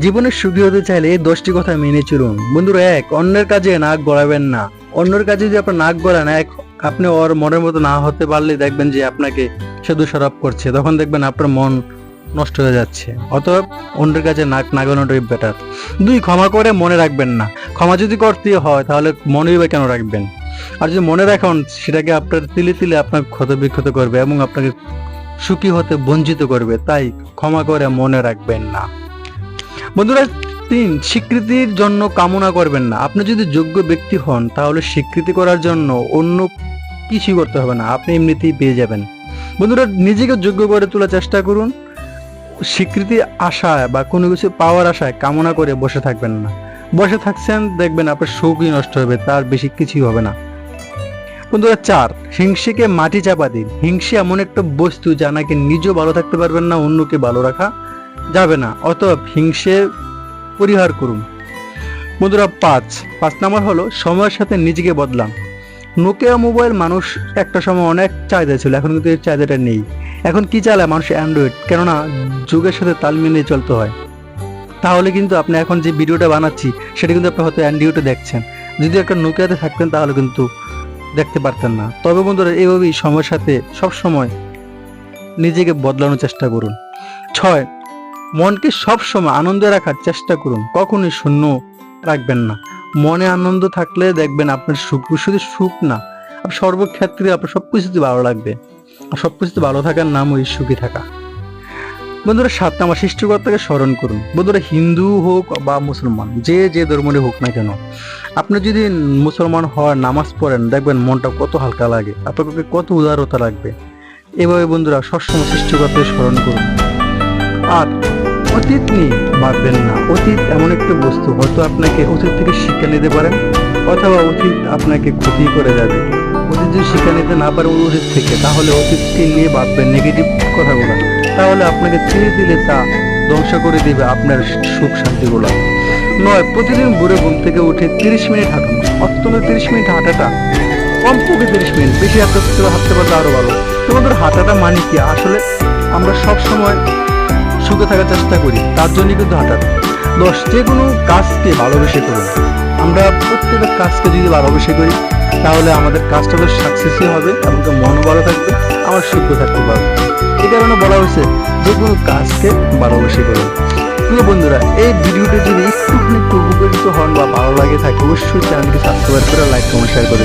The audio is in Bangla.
জীবনে সুখী হতে চাইলে দশটি কথা মেনে চলুন। বন্ধুরা, এক, অন্যের কাজে নাক গড়াবেন না। অন্যের কাজে যদি আপনার নাক গড়ান এক, আপনি ওর মনের মতো না হতে পারলে দেখবেন যে আপনাকে সে দোষারোপ করছে। তখন দেখবেন আপনার মন নষ্ট হয়ে যাচ্ছে। অতএব অন্যের কাছে নাক নাগানোটাই বেটার দুই, ক্ষমা করে মনে রাখবেন না। ক্ষমা যদি করতে হয়, তাহলে মনেই বা কেন রাখবেন? আর যদি মনে রাখুন, সেটাকে আপনার তিলে তিলে আপনার ক্ষত বিক্ষত করবে এবং আপনাকে সুখী হতে বঞ্চিত করবে, তাই ক্ষমা করে মনে রাখবেন না। বন্ধুরা, তিন, স্বীকৃতির জন্য কামনা করবেন না। আপনি যদি যোগ্য ব্যক্তি হন, তাহলে স্বীকৃতি করার জন্য অন্য কিছুই করতে হবে না। আপনি এমনিতেই পেয়ে যাবেন। বন্ধুরা, নিজেকে যোগ্য করে তোলার চেষ্টা করুন। স্বীকৃতি আশায় বা কোনো কিছু পাওয়ার আশায় কামনা করে বসে থাকবেন না। বসে থাকছেন, দেখবেন আপনার সুখই নষ্ট হবে, তার বেশি কিছুই হবে না। বন্ধুরা, চার। হিংসেকে মাটি চাপা দিন। হিংসে এমন একটা বস্তু যা নাকি নিজেও ভালো থাকতে পারবেন না, অন্যকে ভালো রাখা যাবে না। অতএব হিংসে পরিহার করুন। বন্ধুরা, পাঁচ। পাঁচ নাম্বার হলো, সময়ের সাথে নিজেকে বদলান। নোকিয়া মোবাইল মানুষ একটা সময় অনেক চাহিদা ছিল, এখন কিন্তু এই চাহিদাটা নেই। এখন কি চালায় মানুষ? অ্যান্ড্রয়েড কেননা, যুগের সাথে তাল মিলিয়ে চলতে হয়। তাহলে কিন্তু আপনি এখন যে ভিডিওটা বানাচ্ছি, সেটা কিন্তু আপনি হয়তো অ্যান্ড্রয়েডে দেখছেন। যদি একটা নোকিয়াতে থাকতেন, তাহলে কিন্তু দেখতে পারতেন না। তবে বন্ধুরা, এইভাবেই সময়ের সাথে সব সময় নিজেকে বদলানোর চেষ্টা করুন। ছয়, মনকে সব সময় আনন্দে রাখার চেষ্টা করুন। কখনোই শূন্য রাখবেন না। মনে আনন্দ থাকলে দেখবেন আপনার সুখ, শুধু সুখ না, সর্বক্ষেত্রে আপনার সব কিছুতে ভালো লাগবে। আর ভালো থাকার নাম ওই সুখী থাকা। বন্ধুরা সাত নাম্বার সৃষ্টিকর্তাকে স্মরণ করুন। বন্ধুরা, হিন্দু হোক বা মুসলমান, যে যে ধর্মের হোক না কেন, আপনি যদি মুসলমান হওয়ার নামাজ পড়েন, দেখবেন মনটা কত হালকা লাগে, আপনাকে কত উদারতা লাগবে। এভাবে বন্ধুরা সবসময় সৃষ্টিকর্তাকে স্মরণ করুন। আর অতীত নিয়ে ভাববেন না, অতীত এমন একটা বস্তু, হয়তো আপনাকে অতীত থেকে শিক্ষা নিতে পারেন অথবা অতীত আপনাকে ক্ষতি করে যাবে। অতীত যদি শিক্ষা নিতে না পারে অতীত থেকে, তাহলে অতীতকে নিয়ে ভাববেন নেগেটিভ কথাগুলো। তাহলে আপনাকে ধীরে দিলে তা ধ্বংস করে দিবে আপনার সুখ শান্তিগুলো। নয়, প্রতিদিন ভোরে ঘুম থেকে উঠে তিরিশ মিনিট হাঁটুন। অত্যন্ত তিরিশ মিনিট হাঁটাটা কম পক্ষে তিরিশ মিনিট, বেশি হাঁটতে হাঁটতে পারলে আরও ভালো। তোমাদের হাঁটাটা মানে কি? আসলে আমরা সব সময় সুখে থাকার চেষ্টা করি, তার জন্যই কিন্তু হাঁটা দশ যে কোনো কাজকে ভালোবেসে করুন। আমরা প্রত্যেকটা কাজকে যদি ভালোবেসে করি, তাহলে আমাদের কাজটা তো সাকসেসই হবে এবং মনও ভালো থাকবে, আমার সুখ থাকতে পারব। এই কারণে বলা হয়েছে যে কোনো কাজকে ভালোবেসে করুন প্রিয় বন্ধুরা, এই ভিডিওটি যদি একটুখানি একটু উপকৃত হন বা ভালো লাগে থাকে, অবশ্যই চ্যানেলকে সাবস্ক্রাইব করে লাইক কমেন্ট শেয়ার করে।